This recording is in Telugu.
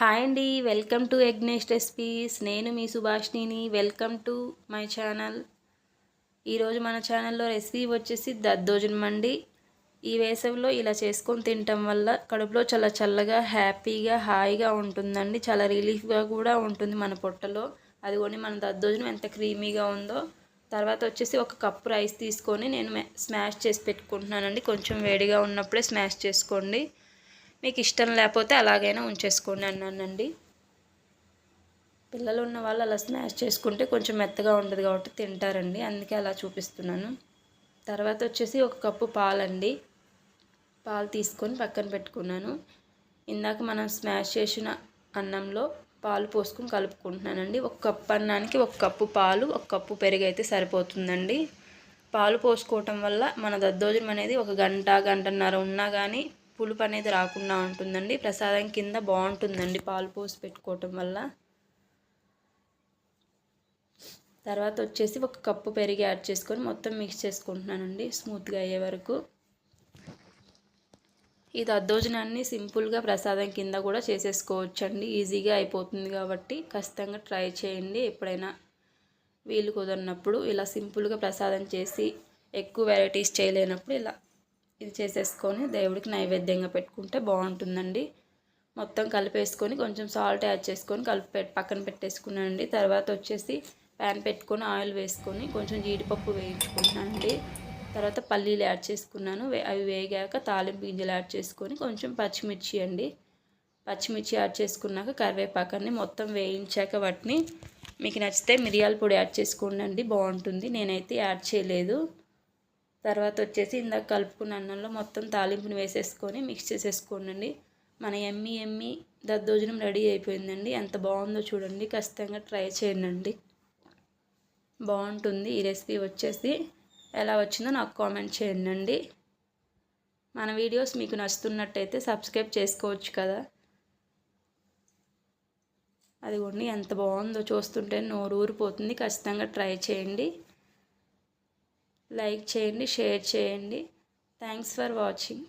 హాయ్ అండి వెల్కమ్ టు ఎగ్నేష్ రెసిపీస్. నేను మీ సుభాష్నిని వెల్కమ్ టు మై ఛానల్. ఈరోజు మన ఛానల్లో రెసిపీ వచ్చేసి దద్దోజనం అండి. ఈ వేసవిలో ఇలా చేసుకొని తినటం వల్ల కడుపులో చాలా చల్లగా హ్యాపీగా హాయిగా ఉంటుందండి. చాలా రిలీఫ్గా కూడా ఉంటుంది మన పొట్టలో. అది కొని మన దద్దోజనం ఎంత క్రీమీగా ఉందో. తర్వాత వచ్చేసి ఒక కప్పు రైస్ తీసుకొని నేను స్మాష్ చేసి పెట్టుకుంటున్నానండి. కొంచెం వేడిగా ఉన్నప్పుడే స్మాష్ చేసుకోండి. మీకు ఇష్టం లేకపోతే అలాగైనా ఉంచేసుకోండి అన్నానండి. పిల్లలు ఉన్న వాళ్ళు అలా స్నాష్ చేసుకుంటే కొంచెం మెత్తగా ఉంటుంది కాబట్టి తింటారండి. అందుకే అలా చూపిస్తున్నాను. తర్వాత వచ్చేసి ఒక కప్పు పాలండి. పాలు తీసుకొని పక్కన పెట్టుకున్నాను. ఇందాక మనం స్మాష్ చేసిన అన్నంలో పాలు పోసుకొని కలుపుకుంటున్నానండి. ఒక కప్పు అన్నానికి ఒక కప్పు పాలు ఒక కప్పు పెరుగు అయితే సరిపోతుందండి. పాలు పోసుకోవటం వల్ల మన దద్దోజనం అనేది ఒక గంట గంటన్నర ఉన్నా కానీ పులుపు అనేది రాకుండా ఉంటుందండి. ప్రసాదం కింద బాగుంటుందండి పాలు పోసి పెట్టుకోవటం వల్ల. తర్వాత వచ్చేసి ఒక కప్పు పెరిగి యాడ్ చేసుకొని మొత్తం మిక్స్ చేసుకుంటున్నానండి. స్మూత్గా అయ్యే వరకు. ఈ దద్దోజనాన్ని సింపుల్గా ప్రసాదం కింద కూడా చేసేసుకోవచ్చండి. ఈజీగా అయిపోతుంది కాబట్టి ఖచ్చితంగా ట్రై చేయండి. ఎప్పుడైనా వీలు కుదరినప్పుడు ఇలా సింపుల్గా ప్రసాదం చేసి ఎక్కువ వెరైటీస్ చేయలేనప్పుడు ఇలా ఇది చేసేసుకొని దేవుడికి నైవేద్యంగా పెట్టుకుంటే బాగుంటుందండి. మొత్తం కలిపేసుకొని కొంచెం సాల్ట్ యాడ్ చేసుకొని కలిపి పక్కన పెట్టేసుకున్నానండి. తర్వాత వచ్చేసి ప్యాన్ పెట్టుకొని ఆయిల్ వేసుకొని కొంచెం జీడిపప్పు వేయించుకుంటున్నానండి. తర్వాత పల్లీలు యాడ్ చేసుకున్నాను. అవి వేగాక తాలింపు గింజలు యాడ్ చేసుకొని కొంచెం పచ్చిమిర్చి అండి. పచ్చిమిర్చి యాడ్ చేసుకున్నాక కరివేపాకాన్ని మొత్తం వేయించాక వాటిని. మీకు నచ్చితే మిరియాల పొడి యాడ్ చేసుకోండి బాగుంటుంది. నేనైతే యాడ్ చేయలేదు. తర్వాత వచ్చేసి ఇందాక కలుపుకున్న అన్నంలో మొత్తం తాలింపుని వేసేసుకొని మిక్స్ చేసేసుకోండి మన ఎమ్మి ఎమ్మి దద్దోజనం రెడీ అయిపోయిందండి. ఎంత బాగుందో చూడండి. ఖచ్చితంగా ట్రై చేయండి బాగుంటుంది. ఈ రెసిపీ వచ్చేసి ఎలా వచ్చిందో నాకు కామెంట్ చేయండి మన వీడియోస్ మీకు నచ్చుతున్నట్టయితే సబ్స్క్రైబ్ చేసుకోవచ్చు కదా. అది కూడా ఎంత బాగుందో చూస్తుంటే నోరు ఊరిపోతుంది. ఖచ్చితంగా ట్రై చేయండి. లైక్ చేయండి షేర్ చేయండి. Thanks for watching